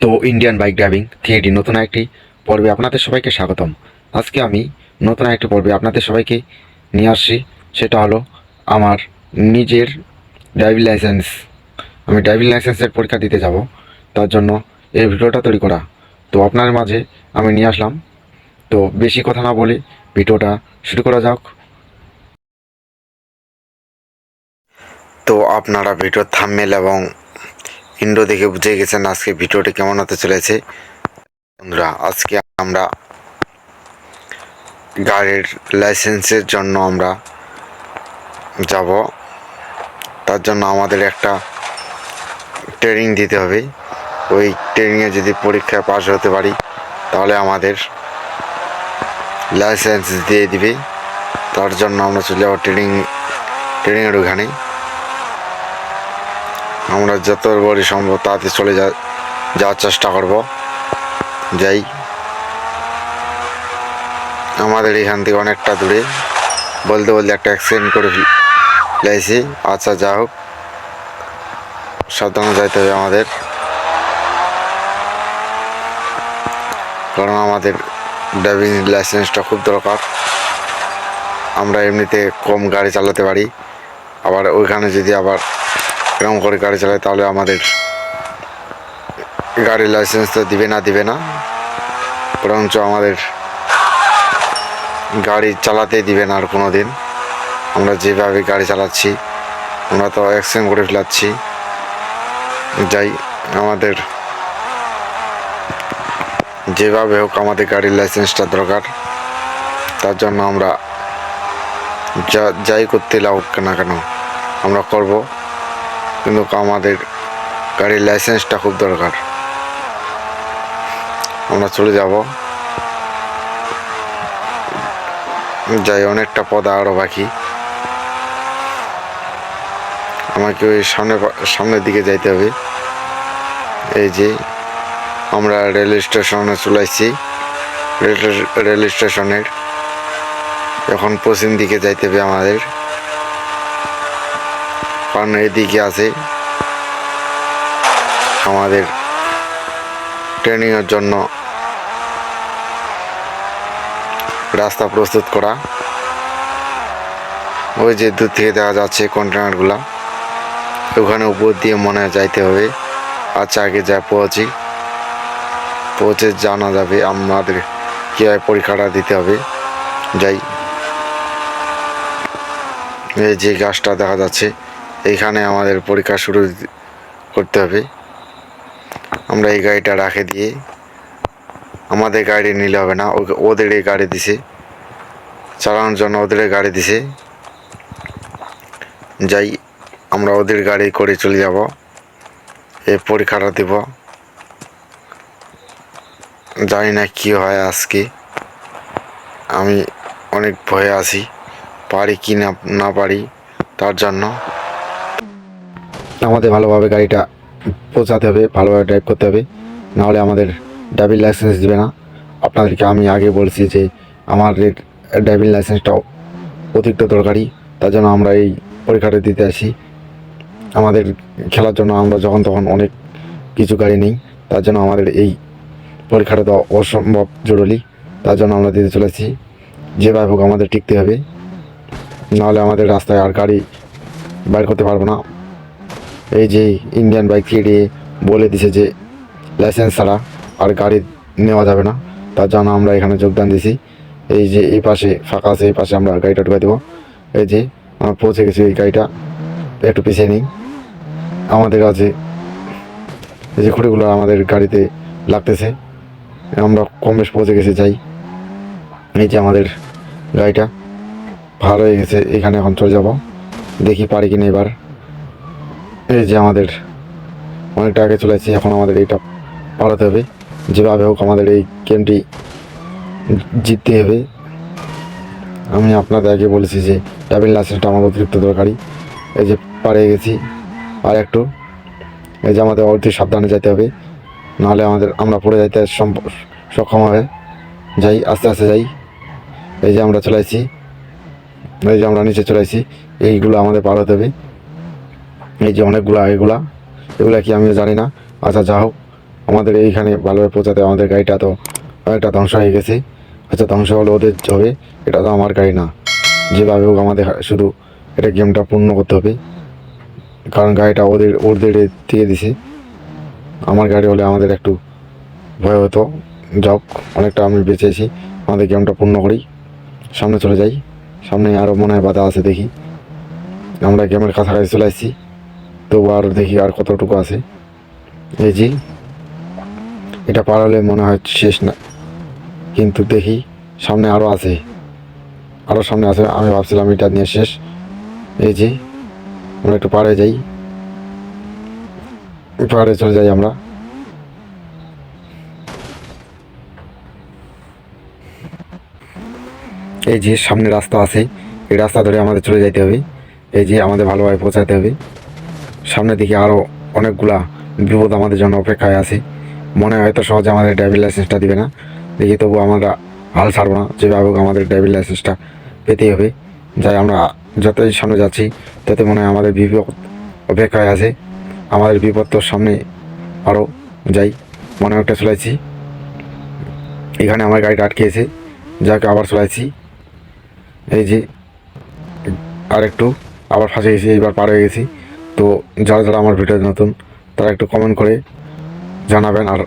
তো Indian bike driving three D নতুন একটি পর্বে আপনাদের সবাইকে স্বাগতম। আজকে আমি নতুন একটি পর্বে আপনাদের সবাইকে নিয়ে আসছি। সেটা হলো আমার নিজের ড্রাইভিং লাইসেন্স আমি ড্রাইভিং লাইসেন্সের পরীক্ষা দিতে যাব। তার জন্য এই ভিডিওটা তৈরি করা। তো আপনার মাঝে আমি নিয়ে আসলাম। তো বেশি কথা না বলে ভিডিওটা শুরু করা যাক। তো আপনারা ভিডিওর থাম্বনেল এবং ইন্ডো দেখে বুঝে গেছেন আজকে ভিডিওটি কেমন হতে চলেছে। বন্ধুরা, আজকে আমরা গাড়ির লাইসেন্সের জন্য আমরা যাব। তার জন্য আমাদের একটা ট্রেনিং দিতে হবে। ওই ট্রেনিংয়ে যদি পরীক্ষায় পাস হতে পারি, তাহলে আমাদের লাইসেন্স দিয়ে দিবে। তার জন্য আমরা চলে যাব ট্রেনিং, ট্রেনিংয়ের ওখানে। আমরা যত বড় সম্ভব তাড়াতাড়ি চলে যা যাওয়ার চেষ্টা করব। যাই। আমাদের এখান থেকে অনেকটা দূরে। বলতে বলতে একটা অ্যাক্সিডেন্ট করে লাইছি আচ্ছা যা হোক। সাবধানে যাইতে হবে আমাদের। কারণ আমাদের ড্রাইভিং লাইসেন্সটা খুব দরকার। আমরা এমনিতে কম গাড়ি চালাতে পারি। আবার ওইখানে যদি আবার এরকম করে গাড়ি চালাই তাহলে আমাদের গাড়ির লাইসেন্স তো দিবে না দিবে না। বরঞ্চ আমাদের গাড়ি চালাতে দিবে না আর কোনো দিন আমরা যেভাবে গাড়ি চালাচ্ছি, আমরা তো অ্যাক্সিডেন্ট করে ফেলাচ্ছি। যাই, আমাদের যেভাবে হোক আমাদের গাড়ির লাইসেন্সটা দরকার। তার জন্য আমরা যা, যাই করতে লাগুক না কেন, আমরা করব। কিন্তু আমাদের গাড়ির লাইসেন্সটা খুব দরকার। আমরা চলে যাব। যাই, অনেকটা পদ আরও বাকি। আমাকে ওই সামনে সামনের দিকে যাইতে হবে। এই যে, আমরা রেল স্টেশনে চলে আসছি। রেল রেল স্টেশনের। এখন পশ্চিম দিকে যাইতে হবে আমাদের। কারণ এদিকে আছে। আমাদের ট্রেনিংয়ের জন্য রাস্তা প্রস্তুত করা। ওই যে দূর থেকে দেখা যাচ্ছে কন্টেনারগুলা। ওখানে উপর দিয়ে মনে যাইতে হবে। আচ্ছা আগে যা পৌঁছি। পৌঁছে জানা যাবে আমাদের কীভাবে পরীক্ষাটা দিতে হবে। যাই। এই যে গাছটা দেখা যাচ্ছে। এইখানে আমাদের পরীক্ষা শুরু করতে হবে। আমরা এই গাড়িটা রাখে দিয়ে আমাদের গাড়ি নিলে হবে না ওদের এই গাড়ি দিছে। চালানোর জন্য ওদের গাড়ি দিছে। যাই, আমরা ওদের গাড়ি করে চলে যাব। এই পরীক্ষাটা দেব। জানি না কী হয় আজকে। আমি অনেক ভয়ে আছি। পারি কি না না পারি তার জন্য। আমাদের ভালোভাবে গাড়িটা পৌঁছাতে হবে, ভালোভাবে ড্রাইভ করতে হবে। নাহলে আমাদের ড্রাইভিং লাইসেন্স দিবে না। আপনাদেরকে আমি আগে বলছি যে, আমার ড্রাইভিং লাইসেন্সটাও অতিরিক্ত দরকারি। তার জন্য আমরা এই পরীক্ষাটা দিতে আসি। আমাদের খেলার জন্য আমরা যখন তখন অনেক কিছু গাড়ি নেই। তার জন্য আমাদের এই পরীক্ষাটা তো অসম্ভব জরুরি। তার জন্য আমরা দিতে চলেছি। যেভাবে হোক আমাদের টিকতে হবে। নাহলে আমাদের রাস্তায় আর গাড়ি বাইর করতে পারব না। এই যে ইন্ডিয়ান বাইক থ্রি বলে দিছে যে লাইসেন্স ছাড়া আর গাড়ি নেওয়া যাবে না, তার জন্য আমরা এখানে যোগদান দিছি। এই যে এই পাশে ফাঁকা আছে, এই পাশে আমরা গাড়িটা ঢুকে দেবো। এই যে আমরা পৌঁছে গেছি এই গাড়িটা। একটু পিছিয়ে নিই। আমাদের কাছে এই যে খুঁটিগুলো আমাদের গাড়িতে লাগতেছে। আমরা কম বেশ পৌঁছে গেছি, যাই। এই যে আমাদের গাড়িটা। ভালো হয়ে গেছে, এখানে এখন চলে যাব। দেখি পারি কিনা এবার। এই যে আমাদের অনেকটা আগে চলে এসেছি, এখন আমাদের এইটা পালাতে হবে। যেভাবে হোক আমাদের এই গেমটি জিততে হবে। আমি আপনাদের আগে বলেছি যে ড্রাইভিং লাইসেন্সটা আমার অতিরিক্ত দরকারি। এই যে পারে গেছি। আর একটু, এই যে আমাদের অতি সাবধানে যেতে হবে। নাহলে আমাদের, আমরা পড়ে যাইতে সক্ষম হবে। যাই, আস্তে আস্তে যাই। এই যে আমরা চলে আসছি। এই যে আমরা নিচে চলে আসছি। এইগুলো আমাদের পার হতে হবে। এই যে অনেকগুলো এগুলা এগুলা কি আমিও জানি না। আচ্ছা যা হোক, আমাদের এইখানে ভালোভাবে পৌঁছাতে আমাদের গাড়িটা তো অনেকটা ধ্বংস হয়ে গেছে। আচ্ছা ধ্বংস হলে ওদের হবে, এটা তো আমার গাড়ি না। যেভাবে হোক আমাদের শুধু এটা গেমটা পূর্ণ করতে হবে। কারণ গাড়িটা ওদের ওদের দিয়ে দিছে। আমার গাড়ি হলে আমাদের একটু ভয় হতো। যাক অনেকটা আমি বেঁচেছি আমাদের গেমটা পূর্ণ করি। সামনে চলে যাই। সামনে আরও মনে হয় বাধা আছে দেখি। আমরা গেমের কাছাকাছি চলে আসছি। তবু আর দেখি আর কতটুকু আছে। এই জি এটা পার হলে মনে হয় শেষ না। কিন্তু দেখি সামনে আরও আছে। আরও সামনে আছে, আমি ভাবছিলাম এটা নিয়ে শেষ। এই যে, আমরা একটু পাড়ে যাই। পাহাড়ে চলে যাই আমরা। এই যে, সামনে রাস্তা আছে। এই রাস্তা ধরে আমাদের চলে যেতে হবে। এই যে, আমাদের ভালোভাবে পৌঁছাতে হবে। সামনে দিকে আরও অনেকগুলা বিপদ আমাদের জন্য অপেক্ষায় আছে। মনে হয় হয়তো সহজে আমাদের ড্রাইভিং লাইসেন্সটা দিবে না। দেখি তবু আমরা হাল ছাড়বো না। যেভাবে আমাদের ড্রাইভিং লাইসেন্সটা পেতেই হবে। যাই, আমরা যতই সামনে যাচ্ছি তত মনে হয় আমাদের বিপদ অপেক্ষায় আছে। আমাদের বিপদ তো সামনে আরও যাই, মনে একটা চলাইছি। এখানে আমার গাড়িটা আটকেছে যাকে, আবার চলাইছি। এই যে আর একটু আবার ফাঁসে গেছি এইবার পার হয়ে গেছি। তো যারা যারা আমার ভিডিও নতুন তারা একটু কমেন্ট করে জানাবেন আর